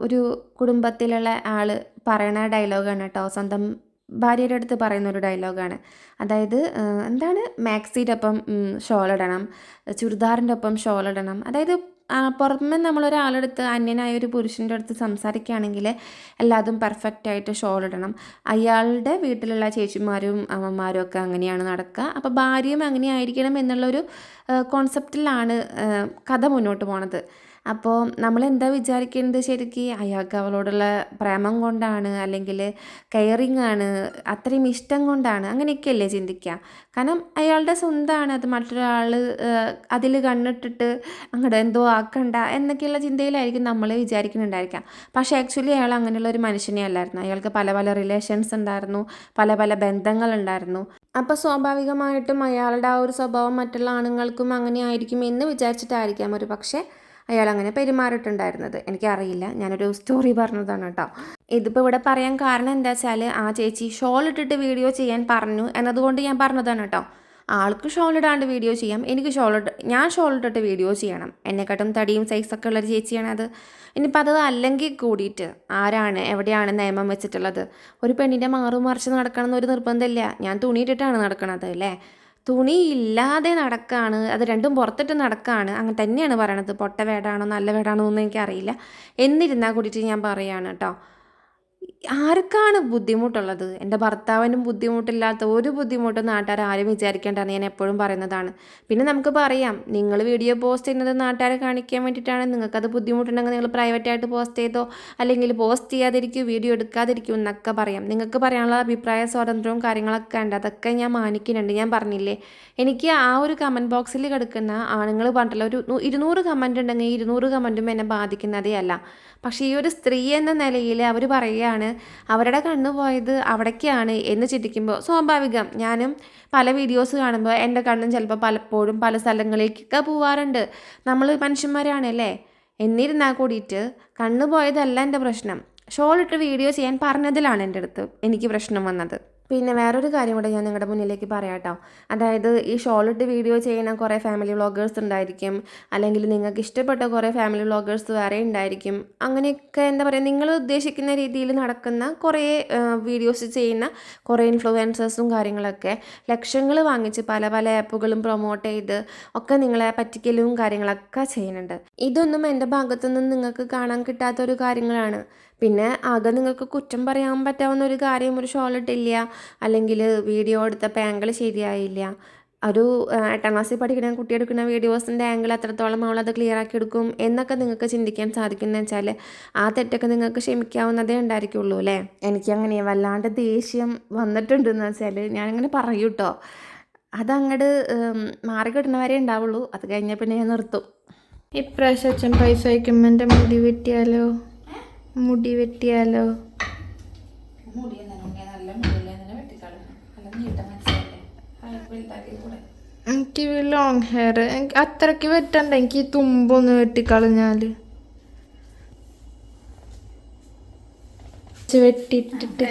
ഒരു കുടുംബത്തിലുള്ള ആൾ പറയണ ഡയലോഗാണ് കേട്ടോ. സ്വന്തം ഭാര്യയുടെ അടുത്ത് പറയുന്ന ഒരു ഡയലോഗാണ്. അതായത് എന്താണ്? മാക്സിയുടെ ഒപ്പം ഷോൾ ഇടണം. ചുരിദാറിന്റെ ഒപ്പം ഷോൾ ഇടണം. അതായത് പുറമെ നമ്മളൊരാളെടുത്ത് അന്യനായ ഒരു പുരുഷന്റെ അടുത്ത് സംസാരിക്കുകയാണെങ്കിൽ എല്ലാതും പെർഫെക്റ്റ് ആയിട്ട് ഷോൾ ഇടണം അയാളുടെ വീട്ടിലുള്ള ചേച്ചിമാരും അമ്മമാരും ഒക്കെ അങ്ങനെയാണ് നടക്കുക. അപ്പോൾ ഭാര്യയും അങ്ങനെ ആയിരിക്കണം എന്നുള്ളൊരു കോൺസെപ്റ്റിലാണ് കഥ മുന്നോട്ട് പോണത്. അപ്പോൾ നമ്മൾ എന്താ വിചാരിക്കുന്നത് ശരിക്കും? അയാൾക്ക് അവളോടുള്ള പ്രേമം കൊണ്ടാണ് അല്ലെങ്കിൽ കെയറിങ് ആണ് അത്രയും ഇഷ്ടം കൊണ്ടാണ് അങ്ങനെയൊക്കെയല്ലേ ചിന്തിക്കുക കാരണം അയാളുടെ സ്വന്തമാണ് അത് മറ്റൊരാൾ അതിൽ കണ്ണിട്ടിട്ട് അങ്ങോട്ട് എന്തോ ആക്കണ്ട എന്നൊക്കെയുള്ള ചിന്തയിലായിരിക്കും നമ്മൾ വിചാരിക്കുന്നുണ്ടായിരിക്കാം. പക്ഷേ ആക്ച്വലി അയാൾ അങ്ങനെയുള്ള ഒരു മനുഷ്യനെ അല്ലായിരുന്നു. അയാൾക്ക് പല പല റിലേഷൻസ് ഉണ്ടായിരുന്നു പല പല ബന്ധങ്ങൾ ഉണ്ടായിരുന്നു അപ്പോൾ സ്വാഭാവികമായിട്ടും അയാളുടെ ആ ഒരു സ്വഭാവം മറ്റുള്ള ആണുങ്ങൾക്കും അങ്ങനെ ആയിരിക്കും എന്ന് വിചാരിച്ചിട്ടായിരിക്കാം ഒരു പക്ഷേ അയാൾ അങ്ങനെ പെരുമാറിയിട്ടുണ്ടായിരുന്നത്. എനിക്കറിയില്ല. ഞാനൊരു സ്റ്റോറി പറഞ്ഞതാണ് കേട്ടോ. ഇതിപ്പോൾ ഇവിടെ പറയാൻ കാരണം എന്താ വെച്ചാൽ ആ ചേച്ചി ഷോൾ ഇട്ടിട്ട് വീഡിയോ ചെയ്യാൻ പറഞ്ഞു എന്നതുകൊണ്ട് ഞാൻ പറഞ്ഞതാണ് കേട്ടോ. ആൾക്ക് ഷോൾ ഇടാണ്ട് വീഡിയോ ചെയ്യാം. എനിക്ക് ഷോൾ ഇട്ട് ഞാൻ ഷോൾ ഇട്ടിട്ട് വീഡിയോ ചെയ്യണം. എന്നെക്കാട്ടും തടിയും സൈസൊക്കെ ഉള്ളൊരു ചേച്ചിയാണ് അത്. ഇനിയിപ്പോൾ അത് അല്ലെങ്കിൽ കൂടിയിട്ട് ആരാണ് എവിടെയാണ് നിയമം വെച്ചിട്ടുള്ളത്? ഒരു പെണ്ണിന്റെ മാറും മറിച്ച് നടക്കണം എന്നൊരു നിർബന്ധമില്ല. ഞാൻ തുണിയിട്ടിട്ടാണ് നടക്കണത് അല്ലേ? തുണി ഇല്ലാതെ നടക്കാണ്. അത് രണ്ടും പുറത്തിട്ട് നടക്കാണ്. അങ്ങനെ തന്നെയാണ് പറയണത്. പൊട്ട വേടാണോ നല്ല വേടാണോ എന്നൊന്നും എനിക്കറിയില്ല. എന്നിരുന്നാൽ കൂടിയിട്ട് ഞാൻ പറയുകയാണ് കേട്ടോ ആർക്കാണ് ബുദ്ധിമുട്ടുള്ളത്? എന്റെ ഭർത്താവിനും ബുദ്ധിമുട്ടില്ലാത്ത ഒരു ബുദ്ധിമുട്ടും നാട്ടുകാർ ആരും വിചാരിക്കേണ്ടെന്ന് ഞാൻ എപ്പോഴും പറയുന്നതാണ്. പിന്നെ നമുക്ക് പറയാം നിങ്ങൾ വീഡിയോ പോസ്റ്റ് ചെയ്യുന്നത് നാട്ടുകാരെ കാണിക്കാൻ വേണ്ടിയിട്ടാണ്. നിങ്ങൾക്കത് ബുദ്ധിമുട്ടുണ്ടെങ്കിൽ നിങ്ങൾ പ്രൈവറ്റായിട്ട് പോസ്റ്റ് ചെയ്തോ അല്ലെങ്കിൽ പോസ്റ്റ് ചെയ്യാതിരിക്കും വീഡിയോ എടുക്കാതിരിക്കും എന്നൊക്കെ പറയാം. നിങ്ങൾക്ക് പറയാനുള്ള അഭിപ്രായ സ്വാതന്ത്ര്യവും കാര്യങ്ങളൊക്കെ ഉണ്ട്. അതൊക്കെ ഞാൻ മാനിക്കുന്നുണ്ട്. ഞാൻ പറഞ്ഞില്ലേ? എനിക്ക് ആ ഒരു കമന്റ് ബോക്സിൽ കിടക്കുന്ന ആണുങ്ങൾ പറഞ്ഞിട്ടുള്ള ഒരു ഇരുന്നൂറ് കമന്റ് ഉണ്ടെങ്കിൽ ഇരുന്നൂറ് കമന്റും എന്നെ ബാധിക്കുന്നതേ അല്ല. പക്ഷേ ഈ ഒരു സ്ത്രീ എന്ന നിലയിൽ അവർ പറയുകയാണ് അവരുടെ കണ്ണ് പോയത് അവിടേക്കാണ് എന്ന് ചിന്തിക്കുമ്പോൾ സ്വാഭാവികം. ഞാനും പല വീഡിയോസ് കാണുമ്പോൾ എന്റെ കണ്ണും ചിലപ്പോൾ പലപ്പോഴും പല സ്ഥലങ്ങളിലേക്കൊക്കെ പോവാറുണ്ട്. നമ്മൾ മനുഷ്യന്മാരാണ് അല്ലേ? എന്നിരുന്നാൽ കൂടിയിട്ട് കണ്ണ് പോയതല്ല എന്റെ പ്രശ്നം. ഷോൾ ഇട്ട് വീഡിയോ ചെയ്യാൻ പറഞ്ഞതിലാണ് എന്റെ അടുത്ത് എനിക്ക് പ്രശ്നം വന്നത്. പിന്നെ വേറൊരു കാര്യം കൂടെ ഞാൻ നിങ്ങളുടെ മുന്നിലേക്ക് പറയാം കേട്ടോ അതായത് ഈ ഷോളിട്ട് വീഡിയോ ചെയ്യുന്ന കുറേ ഫാമിലി വ്ളോഗേഴ്സ് ഉണ്ടായിരിക്കും. അല്ലെങ്കിൽ നിങ്ങൾക്ക് ഇഷ്ടപ്പെട്ട കുറേ ഫാമിലി വ്ളോഗേഴ്സ് വേറെ ഉണ്ടായിരിക്കും. അങ്ങനെയൊക്കെ എന്താ പറയുക നിങ്ങൾ ഉദ്ദേശിക്കുന്ന രീതിയിൽ നടക്കുന്ന കുറേ വീഡിയോസ് ചെയ്യുന്ന കുറേ ഇൻഫ്ലുവൻസേഴ്സും കാര്യങ്ങളൊക്കെ ലക്ഷങ്ങൾ വാങ്ങിച്ച് പല പല ആപ്പുകളും പ്രൊമോട്ട് ചെയ്ത് ഒക്കെ നിങ്ങളെ പറ്റിക്കലും കാര്യങ്ങളൊക്കെ ചെയ്യുന്നുണ്ട്. ഇതൊന്നും എന്റെ ഭാഗത്തുനിന്ന് നിങ്ങൾക്ക് കാണാൻ കിട്ടാത്തൊരു കാര്യങ്ങളാണ്. പിന്നെ ആകെ നിങ്ങൾക്ക് കുറ്റം പറയാൻ പറ്റാവുന്ന ഒരു കാര്യം ഒരു ഷോൾ ഇട്ടില്ല അല്ലെങ്കിൽ വീഡിയോ എടുത്ത ആംഗിൾ ശരിയായില്ല. ഒരു എട്ടാം ക്ലാസ്സിൽ പഠിക്കുന്ന കുട്ടി എടുക്കുന്ന വീഡിയോസിന്റെ ആംഗിൾ എത്രത്തോളം അത് ക്ലിയർ ആക്കി എടുക്കും എന്നൊക്കെ നിങ്ങൾക്ക് ചിന്തിക്കാൻ സാധിക്കുന്ന വെച്ചാൽ ആ തെറ്റൊക്കെ നിങ്ങൾക്ക് ക്ഷമിക്കാവുന്നതേ ഉണ്ടായിരിക്കുള്ളൂ അല്ലേ? എനിക്ക് അങ്ങനെ വല്ലാണ്ട് ദേഷ്യം വന്നിട്ടുണ്ടെന്ന് വെച്ചാൽ ഞാനങ്ങനെ പറയൂ കേട്ടോ അതങ്ങട് മാറി കിട്ടുന്നവരെ ഉണ്ടാവുള്ളൂ. അത് കഴിഞ്ഞാൽ പിന്നെ ഞാൻ നിർത്തും. ഇപ്രാവശ്യം അച്ഛൻ പൈസ അയക്കുമ്പോൾ എന്റെ മുടി വെട്ടിയാലോ? മുടി വെട്ടിയാലോ? നല്ല എനിക്ക് ലോങ് ഹെയർ അത്രയ്ക്ക് വെട്ടണ്ട. എനിക്ക് തുമ്പൊന്ന് വെട്ടിക്കളഞ്ഞാൽ വെട്ടിട്ടിട്ട്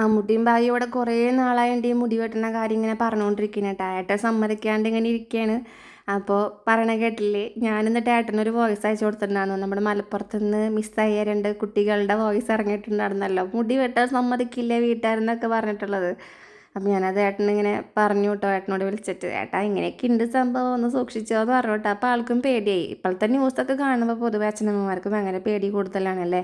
ആ മുടിയും ഭാഗ്യം ഇവിടെ കുറേ നാളായിട്ട് ഈ മുടി വെട്ടുന്ന കാര്യം ഇങ്ങനെ പറഞ്ഞുകൊണ്ടിരിക്കുന്ന കേട്ടോ. സമ്മതിക്കാണ്ട് ഇങ്ങനെ ഇരിക്കുകയാണ് അപ്പോൾ പറയണ കേട്ടില്ലേ? ഞാനെന്നിട്ട് ഏട്ടനൊരു വോയിസ് അയച്ചു കൊടുത്തിട്ടുണ്ടായിരുന്നു. നമ്മുടെ മലപ്പുറത്ത് നിന്ന് മിസ്സായ രണ്ട് കുട്ടികളുടെ വോയിസ് ഇറങ്ങിയിട്ടുണ്ടായിരുന്നല്ലോ. മുടി വെട്ടാൻ സമ്മതിക്കില്ല വീട്ടുകാരെന്നൊക്കെ പറഞ്ഞിട്ടുള്ളത്. അപ്പം ഞാനത് ഏട്ടനിങ്ങനെ പറഞ്ഞു കേട്ടോ. ഏട്ടനോട് വിളിച്ചിട്ട് ഏട്ടാ ഇങ്ങനെയൊക്കെ ഉണ്ട് സംഭവം. ഒന്ന് സൂക്ഷിച്ചോ എന്ന് പറഞ്ഞു കേട്ടോ. അപ്പോൾ ആൾക്കും പേടിയായി. ഇപ്പോഴത്തെ ന്യൂസൊക്കെ കാണുമ്പോൾ പൊതുവെ അച്ഛനമ്മമാർക്കും അങ്ങനെ പേടി കൂടുതലാണല്ലേ?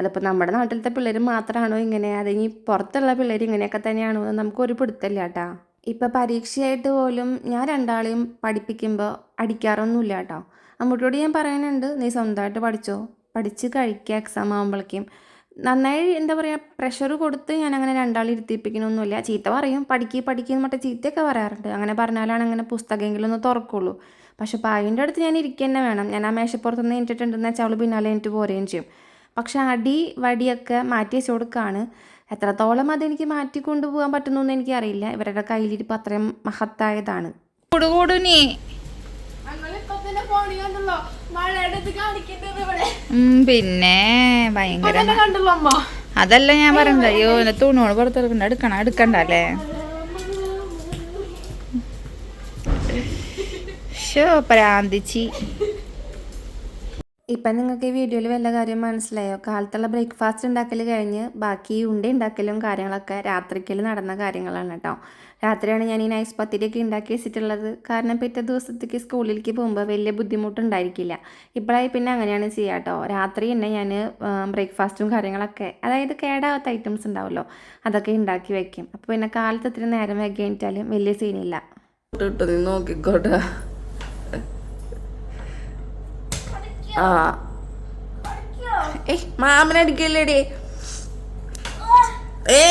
അതിപ്പോൾ നമ്മുടെ നാട്ടിലത്തെ പിള്ളേർ മാത്രമാണോ ഇങ്ങനെ? ഇനി പുറത്തുള്ള പിള്ളേർ ഇങ്ങനെയൊക്കെ തന്നെയാണോ എന്ന് നമുക്കൊരു പിടുത്തമില്ല ഇപ്പം പരീക്ഷയായിട്ട് പോലും ഞാൻ രണ്ടാളെയും പഠിപ്പിക്കുമ്പോൾ അടിക്കാറൊന്നുമില്ല കേട്ടോ അമ്മൂട്ടിയോട് ഞാൻ പറയുന്നുണ്ട് നീ സ്വന്തമായിട്ട് പഠിച്ചോ? പഠിച്ച് കഴിക്കുക എക്സാം ആകുമ്പോഴേക്കും നന്നായി എന്താ പറയുക പ്രഷർ കൊടുത്ത് ഞാൻ അങ്ങനെ രണ്ടാളെ ഇരുത്തിപ്പിക്കണമൊന്നുമില്ല ചീത്ത പറയും പഠിക്കുക പഠിക്കുന്ന മറ്റേ ചീത്തയൊക്കെ പറയാറുണ്ട്. അങ്ങനെ പറഞ്ഞാലാണ് അങ്ങനെ പുസ്തകമെങ്കിലും ഒന്ന് തുറക്കുള്ളൂ. പക്ഷെ പായിന്റെ അടുത്ത് ഞാൻ ഇരിക്കുക തന്നെ വേണം. ഞാൻ ആ മേശപ്പുറത്ത് നിന്ന് എനിട്ടിട്ടുണ്ടെന്ന് വെച്ചാൽ അവൾ പിന്നാലെ എനിക്ക് പോരുകയും ചെയ്യും. പക്ഷെ അടി വടിയൊക്കെ മാറ്റി വെച്ച് കൊടുക്കുകയാണ് എത്രത്തോളം അതെനിക്ക് മാറ്റി കൊണ്ടുപോകാൻ പറ്റുന്നു എനിക്ക് എനിക്കറിയില്ല. ഇവരുടെ കയ്യിലിരിപ്പ് അത്രയും മഹത്തായതാണ്. പിന്നെ ഭയങ്കര അതല്ല ഞാൻ പറയണ്ട അയ്യോ എന്നെ തുണിയോട് പുറത്തെടുക്കണ്ട എടുക്കണം എടുക്കണ്ട അല്ലേ? ഷോ പ്രാന്തിച്ചി. ഇപ്പം നിങ്ങൾക്ക് ഈ വീഡിയോയിൽ വല്ല കാര്യം മനസ്സിലായോ? കാലത്തുള്ള ബ്രേക്ക്ഫാസ്റ്റ് ഉണ്ടാക്കൽ കഴിഞ്ഞ് ബാക്കി ഉണ്ട ഉണ്ടാക്കലും കാര്യങ്ങളൊക്കെ രാത്രിക്കൽ നടന്ന കാര്യങ്ങളാണ് കേട്ടോ. രാത്രിയാണ് ഞാൻ ഈ നൈസ് പത്തിരിയൊക്കെ ഉണ്ടാക്കി വെച്ചിട്ടുള്ളത്. കാരണം പിറ്റേ ദിവസത്തേക്ക് സ്കൂളിലേക്ക് പോകുമ്പോൾ വലിയ ബുദ്ധിമുട്ടുണ്ടായിരിക്കില്ല. ഇപ്പോഴായി പിന്നെ അങ്ങനെയാണ് ചെയ്യുക കേട്ടോ. രാത്രി തന്നെ ഞാൻ ബ്രേക്ക്ഫാസ്റ്റും കാര്യങ്ങളൊക്കെ അതായത് കേടാവാത്ത ഐറ്റംസ് ഉണ്ടാവുമല്ലോ അതൊക്കെ ഉണ്ടാക്കി വെക്കും. അപ്പോൾ പിന്നെ കാലത്ത് ഇത്തിരി നേരം വൈകി കഴിഞ്ഞിട്ടാലും വലിയ സീനില്ല നോക്കിക്കോട്ടെ. ആ. ഏ?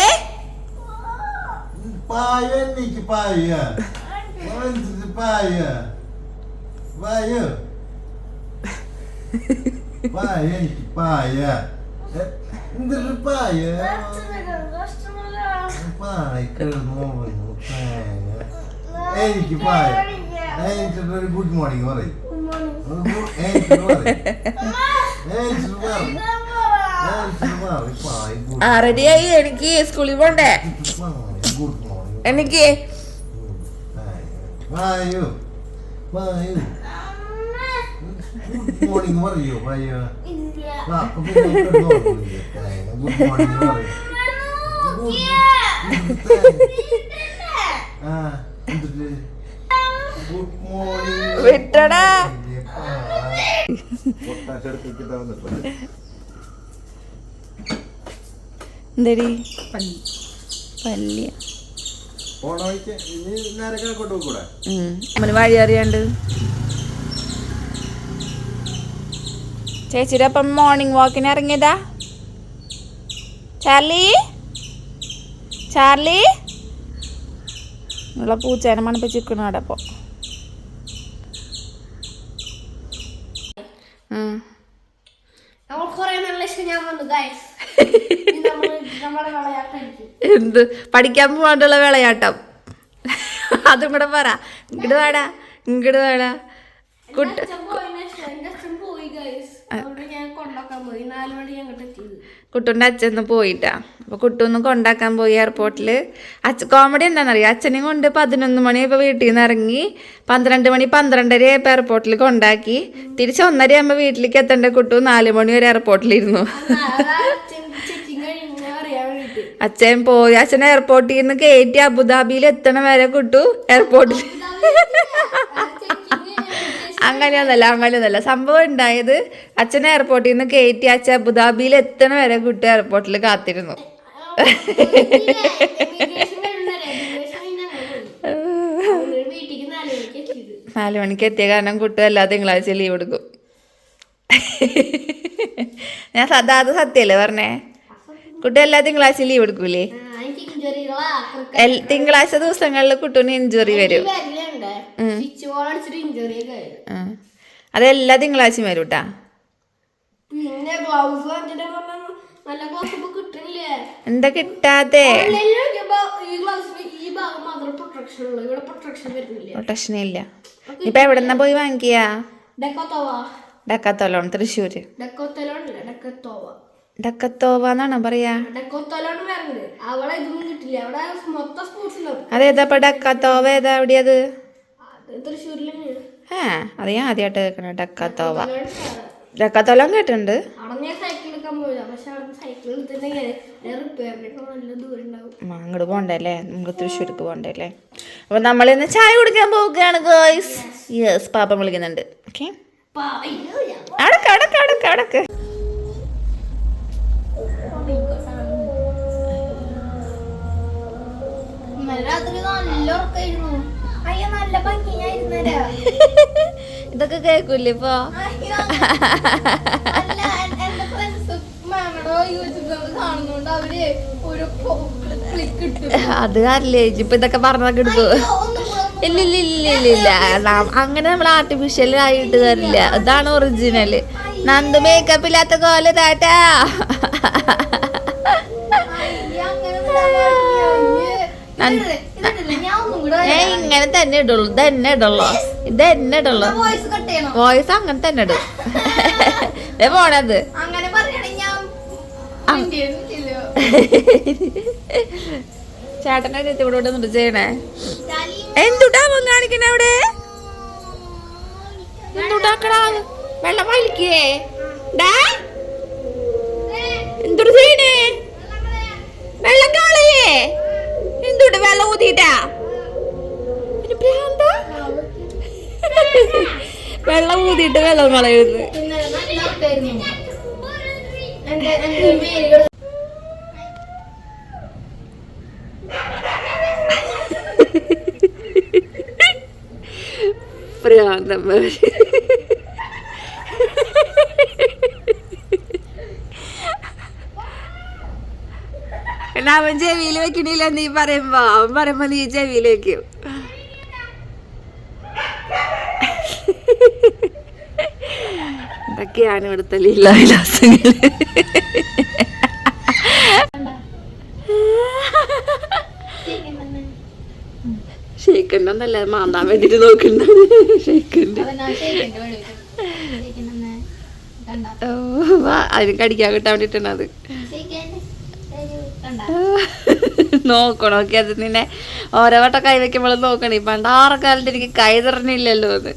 ഏ എനിക്ക് പായ. എനിക്ക് ഗുഡ് മോർണിംഗ് പറയും. *laughs* ആ റെഡിയായി എനിക്ക് സ്കൂളിൽ പോണ്ടേ? എനിക്ക്. വായു. വായു. ഗുഡ് മോർണിംഗ് പറയൂ വായു? പറയൂ ഗുഡ് മോർണിംഗ് വിട്ടടാ. എന്തടി? പല്ലിയ വഴി അറിയാണ്ട്. ചേച്ചിയുടെ അപ്പം മോർണിംഗ് വാക്കിന് ഇറങ്ങിയതാ. ചാർലി? ചാർലി? നിങ്ങളെ പൂച്ചേനെ മണപ്പിച്ചിരിക്കണ അവിടെ അപ്പോൾ നമ്മൾ കുറെ നല്ല ഇഷ്ടം ഞാൻ വന്നു ഗൈസ് നമ്മുടെ വിളയാട്ടായിരിക്കും എന്ത് പഠിക്കാൻ പോകാണ്ടുള്ള വിളയാട്ടം. അതും കൂടെ പറ. ഇങ്ങട് വേടാ. ഇങ്ങട് വേടാ. കുട്ടി കുട്ടുന്റെ അച്ഛന്ന് പോയിട്ടാ. അപ്പൊ കുട്ടൊന്ന് കൊണ്ടാക്കാൻ പോയി എയർപോർട്ടിൽ അച്ഛ കോമഡി എന്താണെന്നറിയാം അച്ഛനെയും കൊണ്ട് പതിനൊന്ന് മണി ഇപ്പൊ വീട്ടിൽ നിന്ന് ഇറങ്ങി പന്ത്രണ്ട് മണി പന്ത്രണ്ടര ആയപ്പോൾ എയർപോർട്ടിൽ കൊണ്ടാക്കി. തിരിച്ച് ഒന്നര ആകുമ്പോൾ വീട്ടിലേക്ക് എത്തേണ്ട കുട്ടു? നാല് മണി വരെ എയർപോർട്ടിലിരുന്നു ചെക്കിങ് കഴിഞ്ഞ അറിയാൻ വേണ്ടിട്ട് അച്ഛൻ പോയി. അച്ഛൻ എയർപോർട്ടിൽ നിന്ന് കയറ്റി അബുദാബിയിൽ എത്തണ വരെ കിട്ടു. എയർപോർട്ടിൽ അങ്ങനെയൊന്നല്ല അങ്ങനെയൊന്നല്ല. സംഭവം ഉണ്ടായത് അച്ഛൻ എയർപോർട്ടിൽ നിന്ന് കയറ്റി അച്ഛൻ അബുദാബിയിൽ എത്തണ വരെ കിട്ടു എയർപോർട്ടിൽ കാത്തിരുന്നു. നാല് മണിക്ക് എത്തിയ കാരണം കുട്ടു എല്ലാ തിങ്കളാഴ്ച ലീവ് എടുക്കും. ഞാൻ സദാ അത് സത്യല്ലേ പറഞ്ഞേ? കുട്ടി എല്ലാ തിങ്കളാഴ്ച ലീവ് എടുക്കൂലേ? തിങ്കളാഴ്ച ദിവസങ്ങളിൽ കുട്ടുവിന് ഇഞ്ചുറി വരും. അത് എല്ലാ. അതെല്ലാ തിങ്കളാഴ്ചയും വരും കേട്ടാ എന്താ കിട്ടാതെ പ്രൊട്ടക്ഷൻ ഇല്ല. ഇപ്പൊ എവിടെന്നാ പോയി ഡെക്കത്തോവ. ഡക്കത്തോലോൺ തൃശ്ശൂര്. ഡെക്കോത്തലോൺ ഡെക്കത്തോവ. ഡക്കത്തോവ എന്നാണ് പറയാ അതേതാ ഡക്കത്തോവ? ഏതാ എവിടെയത് അത് ആ അത് ഞാൻ ആദ്യമായിട്ട് കേൾക്കണ ഡക്കത്തോവ. ഡെക്കോത്തലോൺ സാറ്. ഡക്കത്തോലോൺ കേട്ടിട്ടുണ്ട്. അങ്ങോട്ട് പോണ്ടല്ലേ നമുക്ക് തൃശ്ശൂർക്ക് പോണ്ടല്ലേ അപ്പൊ നമ്മൾ ഇന്ന് ചായ കുടിക്കാൻ പോവുകയാണ് ഗേൾസ് യെസ് പാപ്പ വിളിക്കുന്നുണ്ട്. ഓക്കെ അടക്ക് അടക്ക് അടക്ക്. ഇന്നലെ രാത്രി നല്ല ഉറക്കായിരുന്നു. അയ്യോ നല്ല *laughs* ഇതൊക്കെ കേൾക്കൂലേ ഇപ്പൊ? അത് അല്ലേ ഇപ്പൊ ഇതൊക്കെ പറഞ്ഞൊക്കെ എടുക്കൂ. ഇല്ല ഇല്ല ഇല്ല ഇല്ല ഇല്ല. അങ്ങനെ നമ്മൾ ആർട്ടിഫിഷ്യൽ ആയിട്ട് തരില്ല അതാണ് ഒറിജിനൽ നന്ദു മേക്കപ്പ് ഇല്ലാത്ത കോല താട്ടാ ഏ ഇങ്ങനെ തന്നെ ഇടുള്ളൂ ഇതന്നെ ഇടുള്ളൂ ഇതന്നെ ഇടുള്ളൂ. വോയിസ് അങ്ങനെ തന്നെ ഇടും. *laughs* ദേ പോണത്. അടുത്ത് ഇവിടെ ഇവിടെ നിന്നിട്ട് ചെയ്യണേ. എന്തുടാ അവൻ കാണിക്കണ അവിടെ? എന്തുടാക്കടാ വെള്ളം വലിക്കേ. ഡാ. ചെയ്യണേ? വെള്ളം കാളയേ. എന്തുട്ട് വെള്ളം ഊതിട്ടാ? വെള്ളം ഊതിയിട്ട് വെള്ളം കളയുന്നു ഇന്നലെ *laughs* അവൻ ചെവിയിൽ വെക്കണില്ല നീ പറയുമ്പോ. അവൻ പറയുമ്പോ നീ ചെവിയിൽ വെക്കും. ഇതൊക്കെയാണ് ഇവിടുത്തെ ലീലാവിലാസങ്ങൾ ഷേക്കണ്ടെന്നല്ല മാന്താൻ വേണ്ടിട്ട് നോക്കണ്ട. ഷെയ്ക്കണ്ട്. ഓ, അതിന് കടിക്കാൻ കിട്ടാൻ വേണ്ടിട്ടാണ് അത്. നോക്കണം? ഓക്കെ അത് നിന്നെ ഓരോ വട്ടം കൈ വെക്കുമ്പോൾ നോക്കണം. ഈ പണ്ടാറ കാലത്ത് എനിക്ക് കൈ തറഞ്ഞില്ലല്ലോ അത്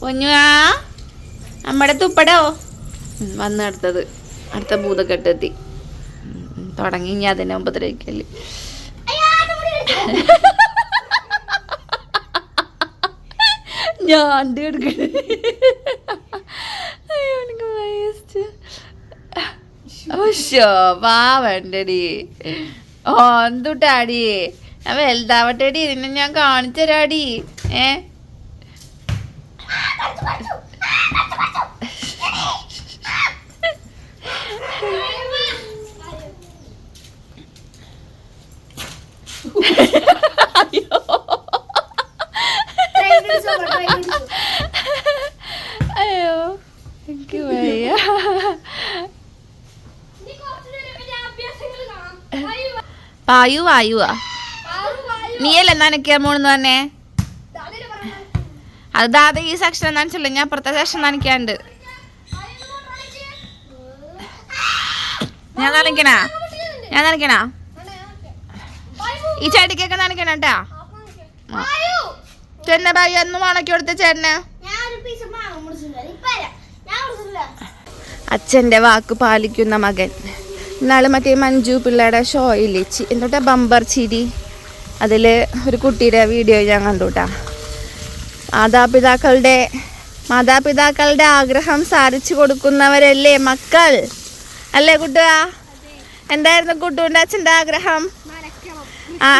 പൊന്നുവാ നമ്മുടെ തുപ്പടോ? വന്ന് അടുത്തത്. അടുത്ത ഭൂതക്കെട്ടെത്തി. തുടങ്ങി ഇനി അതിനെ ഉപദ്രവിക്കൽ ഞാൻ എടുക്കണേ? അയ്യോ എനിക്ക് വയസ്സ്. ഓശോ പാവണ്ടടി ഓ എന്തുട്ടാടി ഞാൻ വലുതാവട്ടെടി നിന്നെ ഞാൻ കാണിച്ചു തരാടി ഏ? അയ്യോ. അയ്യോ എനിക്ക് വയ്യ. വായു വായുവാ? നീയല്ല നനയ്ക്കാൻ പോണെന്ന് പറഞ്ഞേ? അത് ദാദ ഈ സെക്ഷൻ നനച്ചുള്ളൂ ഞാൻ അപ്പുറത്തെ സെക്ഷൻ നനയ്ക്കാണ്ട് ഞാൻ നനയ്ക്കണാ ഞാൻ നനയ്ക്കണാ ഈ ചേട്ടിക്കൊക്കെ നനയ്ക്കണം കേട്ടാ ചേട്ടനെ ബായി അന്ന് മണക്കി കൊടുത്ത ചേട്ടന്? അച്ഛന്റെ വാക്ക് പാലിക്കുന്ന മകൻ. ഇന്നാൾ മറ്റേ മഞ്ജു പിള്ളയുടെ ഷോയില്ലേ ചി എന്നിട്ട് ബമ്പർ ചിരി? അതിൽ ഒരു കുട്ടിയുടെ വീഡിയോ ഞാൻ കണ്ടുട്ടാ. മാതാപിതാക്കളുടെ മാതാപിതാക്കളുടെ ആഗ്രഹം സാധിച്ചു കൊടുക്കുന്നവരല്ലേ മക്കൾ? അല്ലേ കുട്ടുക എന്തായിരുന്നു കുട്ടുവിന്റെ അച്ഛന്റെ ആഗ്രഹം? ആ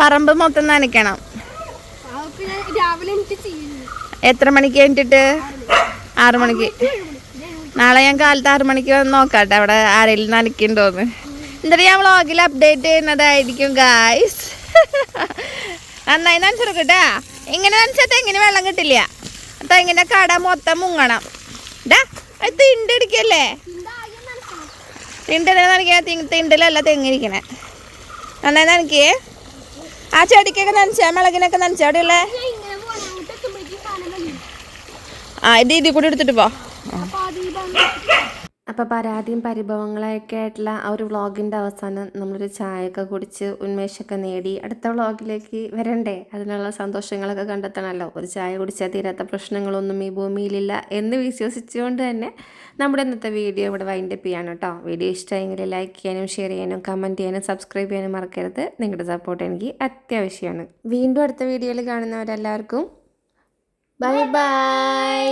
പറമ്പ് മൊത്തം നനയ്ക്കണം. എത്ര മണിക്ക് കഴിഞ്ഞിട്ട് ആറു മണിക്ക്. നാളെ ഞാൻ കാലത്ത് ആറു മണിക്ക് വന്ന് നോക്കാട്ടെ അവിടെ ആരെങ്കിലും നനയ്ക്കുണ്ടോന്ന്. എന്നിട്ട് ഞാൻ വ്ളോഗിൽ അപ്ഡേറ്റ് ചെയ്യുന്നതായിരിക്കും ഗായ്സ് നന്നായി നനച്ചെടുക്കട്ടാ. ഇങ്ങനെ നനച്ചാൽ തെങ്ങിന് വെള്ളം കിട്ടില്ല. തെങ്ങിന്റെ കട മൊത്തം മുങ്ങണം. ഡാ അത് തിണ്ടടിക്കല്ലേ തിണ്ടിനെ നനക്കിയ തിണ്ടിലല്ല തെങ്ങിരിക്കണേ. നന്നായി നനയ്ക്കേ. ആ ചെടിക്കൊക്കെ നനച്ചാ മിളകിനൊക്കെ നനച്ചാ അവിടെയുള്ളേ ആ ഇത് ഇതിൽ കൂടി എടുത്തിട്ട് പോ. അപ്പോൾ പരാതിയും പരിഭവങ്ങളൊക്കെ ആയിട്ടുള്ള ആ ഒരു വ്ളോഗിന്റെ അവസാനം നമ്മളൊരു ചായയൊക്കെ കുടിച്ച് ഉന്മേഷമൊക്കെ നേടി അടുത്ത വ്ളോഗിലേക്ക് വരണ്ടേ? അതിനുള്ള സന്തോഷങ്ങളൊക്കെ കണ്ടെത്തണമല്ലോ. ഒരു ചായ കുടിച്ചാൽ തീരാത്ത പ്രശ്നങ്ങളൊന്നും ഈ ഭൂമിയിലില്ല എന്ന് വിശ്വസിച്ചുകൊണ്ട് തന്നെ നമ്മുടെ ഇന്നത്തെ വീഡിയോ ഇവിടെ വൈൻഡ് അപ്പ് ചെയ്യാണ് കേട്ടോ. വീഡിയോ ഇഷ്ടമായെങ്കിൽ ലൈക്ക് ചെയ്യാനും ഷെയർ ചെയ്യാനും കമന്റ് ചെയ്യാനും സബ്സ്ക്രൈബ് ചെയ്യാനും മറക്കരുത്. നിങ്ങളുടെ സപ്പോർട്ട് എനിക്ക് അത്യാവശ്യമാണ്. വീണ്ടും അടുത്ത വീഡിയോയിൽ കാണുന്നവരെല്ലാവർക്കും ബൈ ബൈ